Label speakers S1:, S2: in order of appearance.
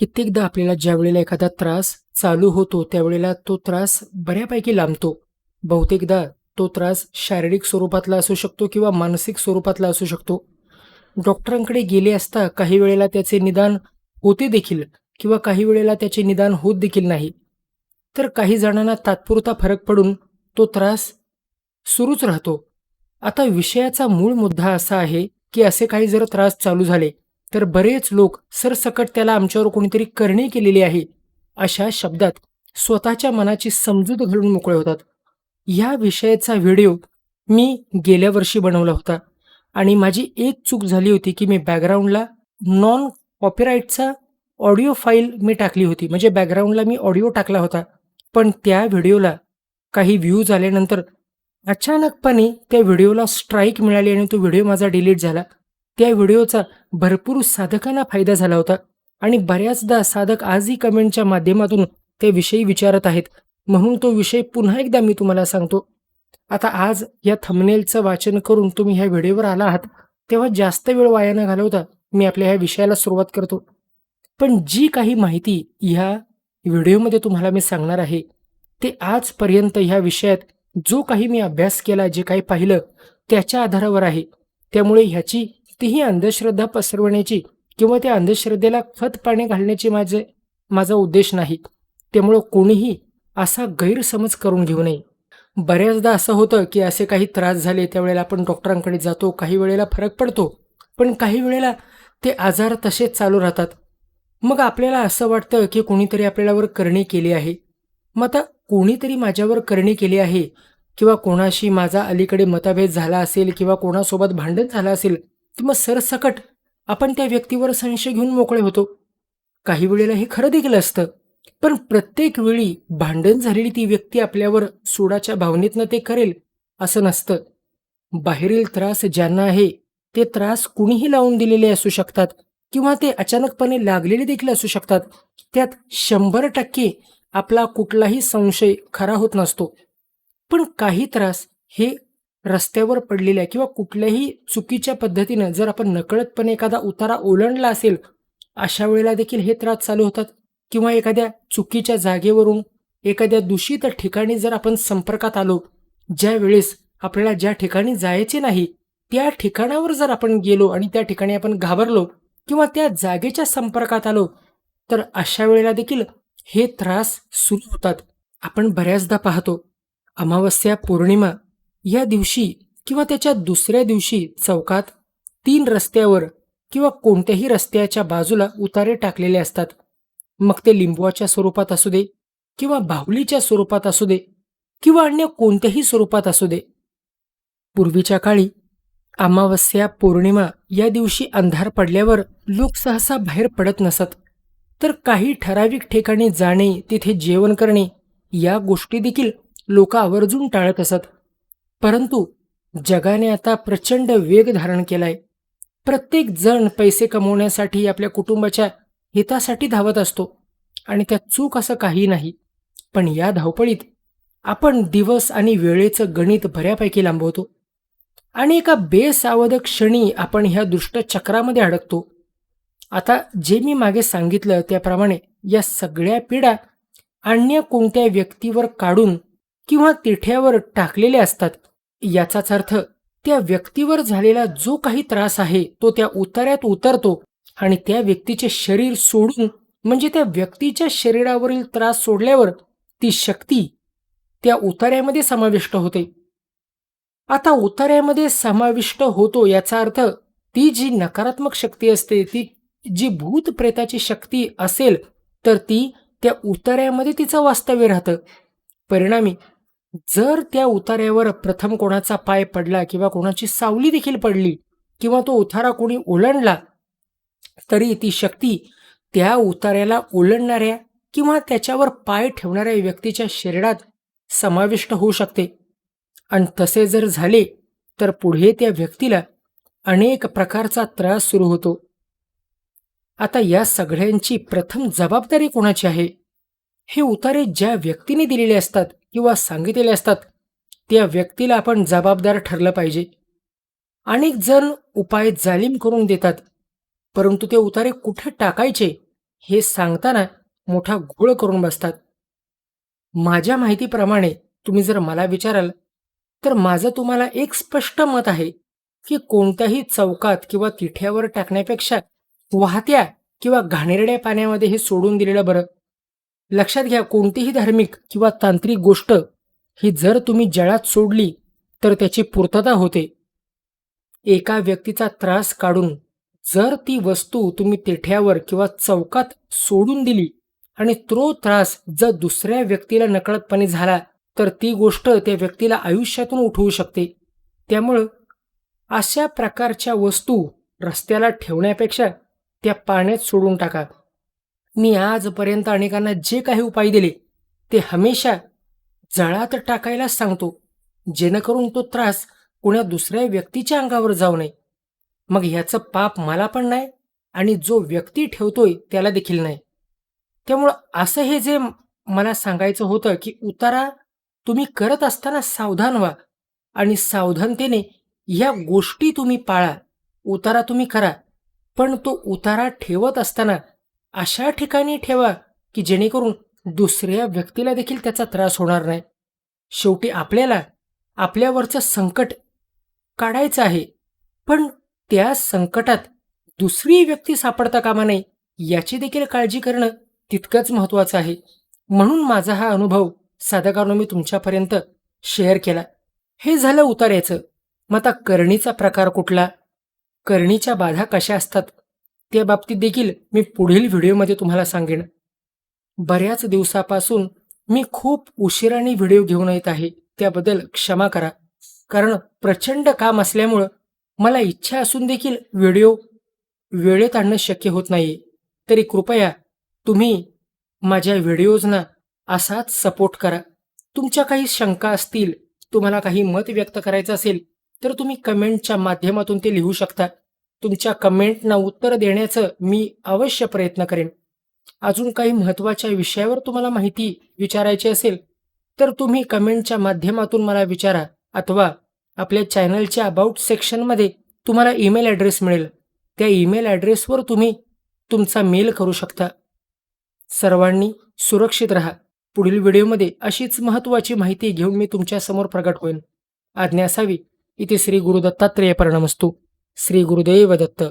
S1: कित्येकदा आपल्याला ज्या वेळेला एखादा त्रास चालू होतो त्यावेळेला तो त्रास बऱ्यापैकी लांबतो. बहुतेकदा तो त्रास शारीरिक स्वरूपातला असू शकतो किंवा मानसिक स्वरूपातला असू शकतो. डॉक्टरांकडे गेले असता काही वेळेला त्याचे निदान होते देखील किंवा काही वेळेला त्याचे निदान होत देखील नाही. तर काही जणांना तात्पुरता फरक पडून तो त्रास सुरूच राहतो. आता विषयाचा मूळ मुद्दा असा आहे की असे काही जर त्रास चालू झाले तर बरेच लोक सरसकट त्याला आमच्यावर कोणीतरी करणी केलेली आहे अशा शब्दात स्वतःच्या मनाची समजूत घालून मोकळे होतात. या विषयाचा व्हिडिओ मी गेल्या वर्षी बनवला होता आणि माझी एक चूक झाली होती की मी बॅकग्राऊंडला नॉन कॉपीराईटचा ऑडिओ फाईल मी टाकली होती. म्हणजे बॅकग्राऊंडला मी ऑडिओ टाकला होता पण त्या व्हिडिओला काही व्ह्यूज आल्यानंतर अचानकपणे त्या व्हिडिओला स्ट्राईक मिळाली आणि तो व्हिडिओ माझा डिलीट झाला. त्या व्हिडिओचा भरपूर साधकांना फायदा झाला होता. आणि बऱ्याचदा साधक आजही कमेंटच्या माध्यमातून ते विषयी विचारत आहेत. म्हणून तो विषय पुन्हा एकदा मी तुम्हाला सांगतो. आता आज या थंबनेलचं वाचन करून तुम्ही ह्या व्हिडिओवर आला आहात तेव्हा जास्त वेळ वाया न घालवता मी आपल्या ह्या विषयाला सुरुवात करतो. पण जी काही माहिती ह्या व्हिडिओमध्ये तुम्हाला मी सांगणार आहे ते आजपर्यंत ह्या विषयात जो काही मी अभ्यास केला जे काही पाहिलं त्याच्या आधारावर आहे. त्यामुळे ह्याची तीही अंधश्रद्धा पसरवण्याची किंवा त्या अंधश्रद्धेला खत पाणी घालण्याची माझे माझा उद्देश नाही. त्यामुळं कोणीही असा गैरसमज करून घेऊ नये. बऱ्याचदा असं होतं की असे काही त्रास झाले त्यावेळेला आपण डॉक्टरांकडे जातो काही वेळेला फरक पडतो पण काही वेळेला ते आजार तसेच चालू राहतात. मग आपल्याला असं वाटतं की कोणीतरी आपल्यावर करणी केली आहे. मग आता कोणीतरी माझ्यावर करणी केली आहे किंवा कोणाशी माझा अलीकडे मतभेद झाला असेल किंवा कोणासोबत भांडण झालं असेल की मग सरसकट आपण त्या व्यक्तीवर संशय घेऊन मोकळे होतो. काही वेळेला हे खरं देखील असतं. पण प्रत्येक वेळी भांडण झालेली ती व्यक्ती आपल्यावर सोडाच्या भावनेतनं ते करेल असं नसतं. बाहेरील त्रास ज्यांना आहे ते त्रास कुणीही लावून दिलेले असू शकतात किंवा ते अचानकपणे लागलेले देखील असू शकतात. त्यात शंभर टक्के आपला कुठलाही संशय खरा होत नसतो. पण काही त्रास हे रस्त्यावर पडलेल्या किंवा कुठल्याही चुकीच्या पद्धतीनं जर आपण नकळतपणे एखादा उतारा ओलांडला असेल अशा वेळेला देखील हे त्रास चालू होतात. किंवा एखाद्या चुकीच्या जागेवरून एखाद्या दूषित ठिकाणी जर आपण संपर्कात आलो ज्या वेळेस आपल्याला ज्या ठिकाणी जायचे नाही त्या ठिकाणावर जर आपण गेलो आणि त्या ठिकाणी आपण घाबरलो किंवा त्या जागेच्या संपर्कात आलो तर अशा वेळेला देखील हे त्रास सुरू होतात. आपण बऱ्याचदा पाहतो अमावस्या पौर्णिमा या दिवशी किंवा त्याच्या दुसऱ्या दिवशी चौकात तीन रस्त्यावर किंवा कोणत्याही रस्त्याच्या बाजूला उतारे टाकलेले असतात. मग ते लिंबवाच्या स्वरूपात असू दे किंवा बाहुलीच्या स्वरूपात असू दे किंवा अन्य कोणत्याही स्वरूपात असू दे. पूर्वीच्या काळी अमावस्या पौर्णिमा या दिवशी अंधार पडल्यावर लोक सहसा बाहेर पडत नसत. तर काही ठराविक ठिकाणी जाणे तिथे जेवण करणे या गोष्टी देखील लोक आवर्जून टाळत असत. परंतु जगाने आता प्रचंड वेग धारण केलाय. प्रत्येक जण पैसे कमवण्यासाठी आपल्या कुटुंबाच्या हितासाठी धावत असतो आणि त्यात चूक असं काही नाही. पण या धावपळीत आपण दिवस आणि वेळेचं गणित बऱ्यापैकी लांबवतो आणि एका बेसावध क्षणी आपण ह्या दुष्ट चक्रामध्ये अडकतो. आता जे मी मागे सांगितलं त्याप्रमाणे या सगळ्या पिढ्या अन्य कोणत्या व्यक्तीवर काढून किंवा तिठ्यावर टाकलेले असतात याचाच अर्थ त्या व्यक्तीवर झालेला जो काही त्रास आहे तो त्या उतार्यात उतरतो आणि त्या व्यक्तीचे शरीर सोडून म्हणजे त्या व्यक्तीच्या शरीरावरील त्रास सोडल्यावर ती शक्ती त्या उतार्यामध्ये समाविष्ट होते. आता उतार्यामध्ये समाविष्ट होतो याचा अर्थ ती जी नकारात्मक शक्ती असते ती जी भूत प्रेताची शक्ती असेल तर ती त्या उतार्यामध्ये तिचं वास्तव्य राहतं. परिणामी जर त्या उतार्यावर प्रथम कोणाचा पाय पडला किंवा कोणाची सावली देखील पडली किंवा तो उतारा कोणी ओलांडला तरी ती शक्ती त्या उतार्याला ओलंडणाऱ्या किंवा त्याच्यावर पाय ठेवणाऱ्या व्यक्तीच्या शरीरात समाविष्ट होऊ शकते. आणि तसे जर झाले तर पुढे त्या व्यक्तीला अनेक प्रकारचा त्रास सुरू होतो. आता या सगळ्यांची प्रथम जबाबदारी कोणाची आहे? हे उतारे ज्या व्यक्तीने दिलेले असतात किंवा सांगितलेले असतात त्या व्यक्तीला आपण जबाबदार ठरलं पाहिजे. अनेक जण उपाय जालीम करून देतात परंतु ते उतारे कुठे टाकायचे हे सांगताना मोठा घोळ करून बसतात. माझ्या माहितीप्रमाणे तुम्ही जर मला विचाराल तर माझं तुम्हाला एक स्पष्ट मत आहे की कोणत्याही चौकात किंवा तिठ्यावर टाकण्यापेक्षा वाहत्या किंवा घाणेरड्या पाण्यामध्ये हे सोडून दिलेलं बरं. लक्षात घ्या कोणतीही धार्मिक किंवा तांत्रिक गोष्ट ही जर तुम्ही जळात सोडली तर त्याची पूर्तता होते. एका व्यक्तीचा त्रास काढून जर ती वस्तू तुम्ही तेठ्यावर किंवा चौकात सोडून दिली आणि तो त्रास जर दुसऱ्या व्यक्तीला नकळतपणे झाला तर ती गोष्ट त्या व्यक्तीला आयुष्यातून उठवू शकते. त्यामुळं अशा प्रकारच्या वस्तू रस्त्याला ठेवण्यापेक्षा त्या पाण्यात सोडून टाका. मी आजपर्यंत अनेकांना जे काही उपाय दिले ते हमेशा जळात टाकायलाच सांगतो जेणेकरून तो त्रास कुण्या दुसऱ्या व्यक्तीच्या अंगावर जाऊ नये. मग ह्याचं पाप मला पण नाही आणि जो व्यक्ती ठेवतोय त्याला देखील नाही. त्यामुळं असं हे जे मला सांगायचं होतं की उतारा तुम्ही करत असताना सावधान व्हा आणि सावधानतेने ह्या गोष्टी तुम्ही पाळा उतारा तुम्ही करा. पण तो उतारा ठेवत असताना अशा ठिकाणी ठेवा की जेणेकरून दुसऱ्या व्यक्तीला देखील त्याचा त्रास होणार नाही. शेवटी आपल्याला आपल्यावरचं संकट काढायचं आहे. पण त्या संकटात दुसरी व्यक्ती सापडता कामा नये याची देखील काळजी करणं तितकंच महत्त्वाचं आहे. म्हणून माझा हा अनुभव साधकानं मी तुमच्यापर्यंत शेअर केला. हे झालं उतार्याचं मग आता करणीचा प्रकार कुठला? करणीच्या बाधा कशा असतात? त्या बाबतीत देखील मी पुढील व्हिडिओमध्ये तुम्हाला सांगेन. बऱ्याच दिवसापासून मी खूप उशिराने व्हिडिओ घेऊन येत आहे. त्याबद्दल क्षमा करा. कारण प्रचंड काम असल्यामुळं मला इच्छा असून देखील व्हिडिओ वेळेत आणणं शक्य होत नाही तरी कृपया तुम्ही माझ्या व्हिडिओजना असाच सपोर्ट करा. तुमच्या काही शंका असतील तुम्हाला काही मत व्यक्त करायचं असेल तर तुम्ही कमेंटच्या माध्यमातून ते लिहू शकता. तुमच्या कमेंटना उत्तर देण्याचं मी अवश्य प्रयत्न करेन. अजून काही महत्त्वाच्या विषयावर तुम्हाला माहिती विचारायची असेल तर तुम्ही कमेंटच्या माध्यमातून मला विचारा अथवा आपल्या चॅनलच्या अबाउट सेक्शनमध्ये तुम्हाला ईमेल ॲड्रेस मिळेल. त्या ईमेल ॲड्रेसवर तुम्ही तुमचा मेल करू शकता. सर्वांनी सुरक्षित रहा. पुढील व्हिडिओमध्ये अशीच महत्त्वाची माहिती घेऊन मी तुमच्यासमोर प्रगट होईन. आज्ञा असावी. इथे श्री गुरु दत्तात्रेय असतो श्री गुरुदेव दत्त